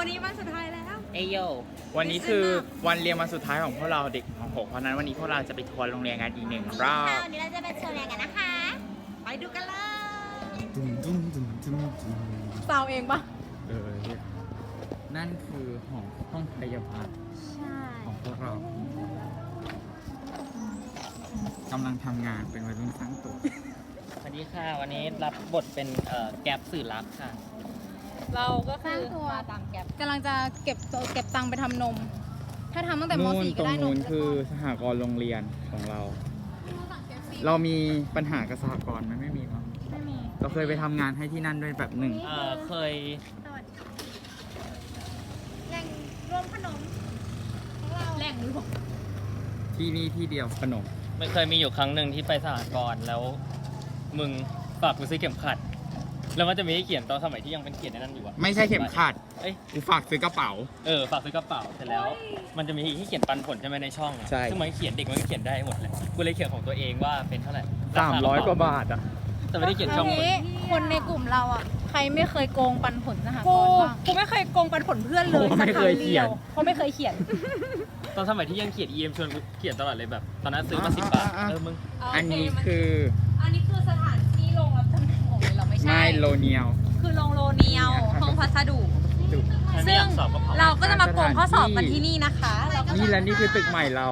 วันนี้วันสุดท้ายแล้ว เอโยวันนี้คือวันเรียนวันสุดท้ายของพวกเราเด็กของผมเพราะฉะนั้นวันนี้พวกเราจะไปทัวร์โรงเรียนกันอีกหนึ่งรอบวันนี้เราจะไปโชว์แรงกันนะคะ ไปดูกันเลยตุ้มตุ้มตุ้มตุ้มตุ้มสาวเองปะเออนั่นคือห้องห้องพยาบาลใช่ของพวกเรากำลังทำงานเป็นวัยรุ่นสร้างตัวสวัสดีค่ะ วันนี้รับบทเป็นเอ่อแก๊ปสื่อรักค่ะ เราก็คือมาตามแก็บกำลังจะเก็บเก็บตังค์ไปทำนม ถ้าทำตั้งแต่ม นู่น .4 ตก็รงได้นนู้มนคือสหกรณ์โรงเรียนของเรา เรามีปัญหากับสหกรณ์ไหมไม่มีเนาะไม่มี เราเคยไปทำงานให้ที่นั่นด้วยแบบหนึ่ง เอ่อเคยแหล่งรวมขนมของเราแหล่งรวมที่นี่ที่เดียวขนม ไม่เคยมีอยู่ครั้งหนึ่งที่ไปสหกรณ์แล้ว มึงฝากกูซื้อเข็มขัด แล้วมันจะมีให้เขียนตอนสมัยที่ยังเป็นเขียนในนั้นอยู่อะไม่ใช่เข็มขัดเอ้ย กูฝากซื้อกระเป๋า เออฝากซื้อกระเป๋าเสร็จแล้ว มันจะมีให้เขียนปันผลใช่ไหมในช่องอะใช่ ซึ่งมันเขียนเด็กมันก็เขียนได้หมดเลยกูเลยเขียนของตัวเองว่าเป็นเท่าไหร่สามร้อยกว่าบาทอะ แต่ไม่ได้เขียนช่องทีคนนี้คนในกลุ่มเราอะ ใครไม่เคยโกงปันผลสหกกูรณ์บ้างกูไม่เคยโกงปันผลเพื่อนเลยกูไม่เคยเขียนเพราะไม่เคยเขียน ตอนสมัยที่ยังเขียน EM ชวนกูเขียนตลอดเลยแบบ ตอนนั้นซื้อมาสิบบาทอ่าอ่าเออมึงอันนี้คือ อันนี้คือสถานที่ลงรับจำน ใช่ไม่โลเนียวคือลงโลเนียวห้องพัสดุดูใครไม่อยากสอบก็เผาเราก็จะมาโกงข้อสอบกันที่นี่นะคะเราก็นี่และนี่คือตึกใหม่เรา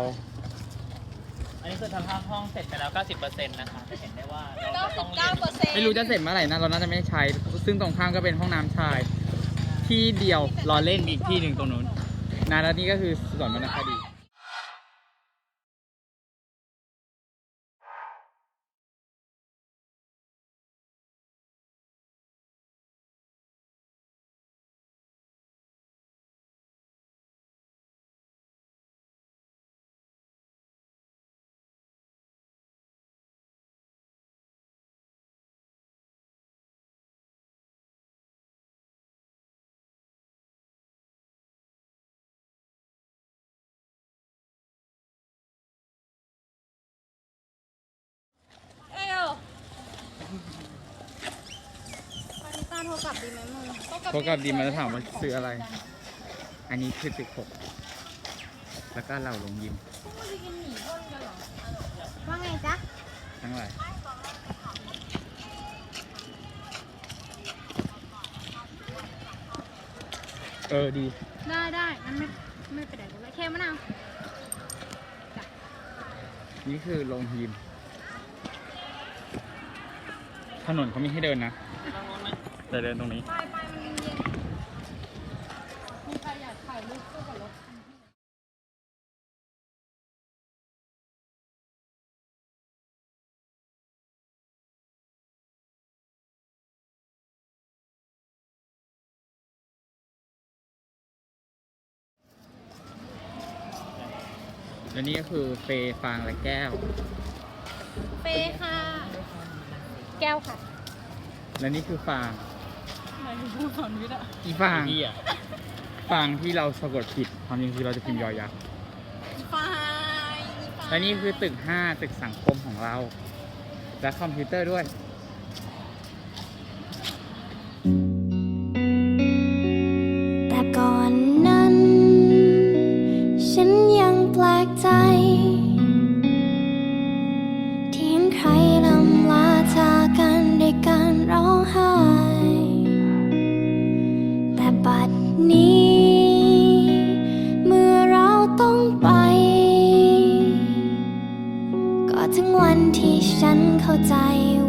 อันนี้คือสภาพห้องเสร็จไปแล้ว 90%นะคะจะเห็นได้ว่าเราก็ต้องเรียนเปอร์เซ็นต์ไม่รู้จะเสร็จเมื่อไหร่นะ เราน่าจะไม่ใช้ ซึ่งตรงข้ามก็เป็นห้องน้ำชาย ที่เดียวรอเล่นอีกที่หนึ่งตรงนู้นนะแล้วนี่ก็คือสวนวรรณคดี ดีไหมมึงโทรกลับดีมาจะถามว่าซื้ออะไร อันนี้คือตึกหกแล้วก็เราลงยิมว่าไงจ๊ะทั้งหลายเออดี ได้ได้มันไม่ไม่เป็นไรกูเลยแค่มะนาวนี่คือโรงยิม ถนนเขามีให้เดินนะ แต่เดินตรงนี้ ไปไปมันเย็นมีใครอยากถ่ายรูปคู่กับรถและนี่ก็คือเฟย์ฟางและแก้ว เฟค่ะ แก้วค่ะ และนี่คือฟาง หมายถึงผู้สอนวิทย์อะอีฟางพี่อะฟางที่เราสะกดผิดความจริงคือเราจะพิมพ์ยอยักษ์ไฟและนี่คือตึก 5 ตึกสังคมของเรา และคอมพิวเตอร์ด้วย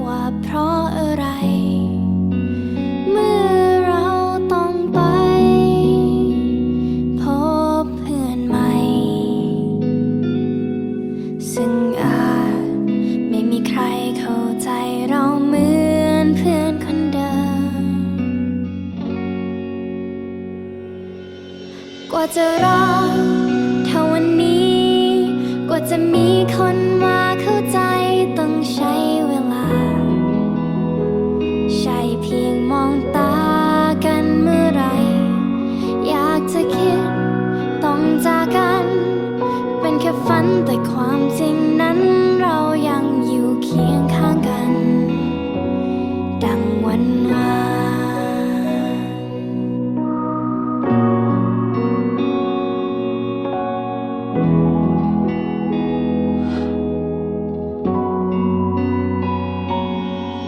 ว่าเพราะอะไร เมื่อเราต้องไป พบเพื่อนใหม่ ซึ่งอาจไม่มีใครเข้าใจเราเหมือนเพื่อนคนเดิม กว่าจะรอเท่าวันนี้ กว่าจะมีคน ความจริงนั้นเรายังอยู่เคียงข้างกัน ดังวันวาน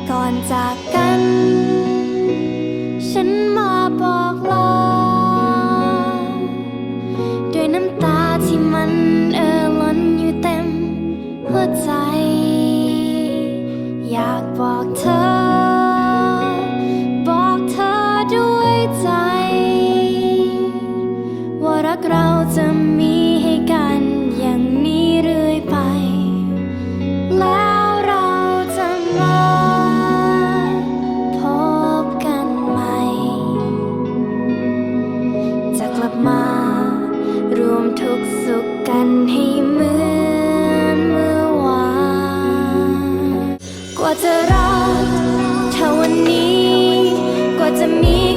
ก่อนจากกัน เราจะมีให้กันอย่างนี้เรื่อยไป แล้วเราจะมาพบกันใหม่ จะกลับมารวมทุกสุขกันให้เหมือนเมื่อวาน กว่าจะรักเท่าวันนี้ กว่าจะมี